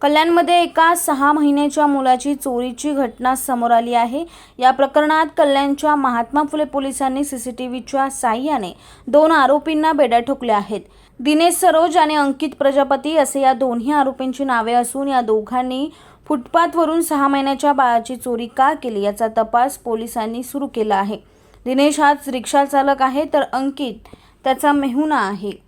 कल्याणमध्ये एका सहा महिन्याच्या मुलाची चोरीची घटना समोर आली आहे. या प्रकरणात कल्याणच्या महात्मा फुले पोलिसांनी सीसीटीव्हीच्या साह्याने दोन आरोपींना बेड्या ठोकल्या आहेत. दिनेश सरोज आणि अंकित प्रजापती असे या दोन्ही आरोपींची नावे असून या दोघांनी फुटपाथवरून सहा महिन्याच्या बाळाची चोरी का केली याचा तपास पोलिसांनी सुरू केला आहे. दिनेश हाच रिक्षा चालक आहे तर अंकित त्याचा मेहुणा आहे.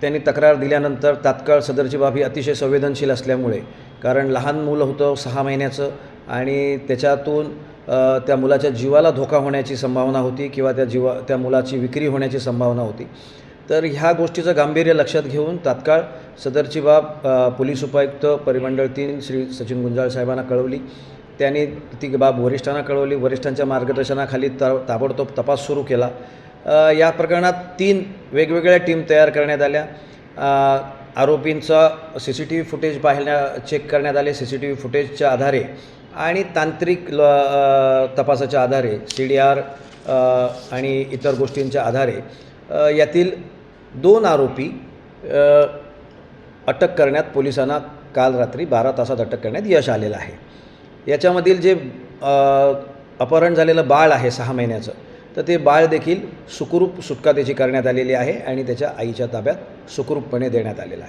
त्यांनी तक्रार दिल्यानंतर तात्काळ सदरची बाब ही अतिशय संवेदनशील असल्यामुळे कारण लहान मुलं होतं सहा महिन्याचं आणि त्याच्यातून त्या मुलाच्या जीवाला धोका होण्याची संभावना होती किंवा त्या जीवा त्या मुलाची विक्री होण्याची संभावना होती. तर ह्या गोष्टीचं गांभीर्य लक्षात घेऊन तात्काळ सदरची बाब पोलीस उपायुक्त परिमंडळ तीन श्री सचिन गुंजाळ साहेबांना कळवली. त्यांनी ती बाब वरिष्ठांना कळवली. वरिष्ठांच्या मार्गदर्शनाखाली ता ताबडतोब तपास सुरू केला. या प्रकरणात तीन वेगवेगळ्या टीम तयार करण्यात आल्या. आरोपींचं आरोपींचा C C T V footage पाहण्या चेक करण्यात आले सी सी टी व्ही फुटेजच्या आधारे. आणि तांत्रिक ल तपासाच्या आधारे सी डी आर आणि इतर गोष्टींच्या आधारे यातील दोन आरोपी अटक करण्यात पोलिसांना काल रात्री बारा तासात अटक करण्यात यश आलेलं आहे. याच्यामधील जे अपहरण झालेलं बाळ आहे सहा महिन्याचं तर ते बाळ देखील सुखरूप सुटका त्याची करण्यात आलेली आहे आणि त्याच्या आईच्या ताब्यात सुखरूपपणे देण्यात आलेलं आहे.